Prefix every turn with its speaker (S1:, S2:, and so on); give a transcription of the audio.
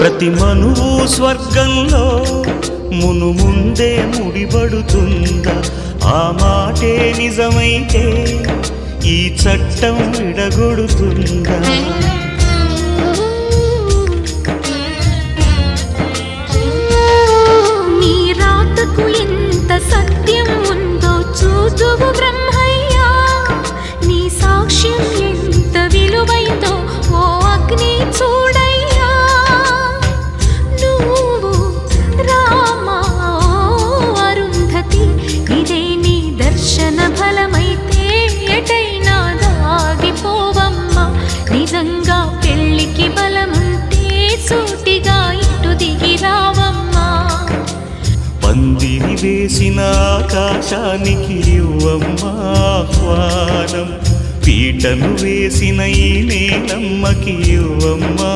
S1: ప్రతి మనువు స్వర్గంలో మును ముందే ముడిపడుతుందా? ఆ మాటే నిజమైతే ఈ చట్టం విడగొడుతుందా?
S2: నీ రాతకు ఎంత సత్యం ఉందో చూచువు బ్రహ్మ
S1: పందిరి వేసిన ఆకాశానికి ఆహ్వానం. పీటను వేసిన ఈ నేలమ్మకి ఇవ్వమ్మా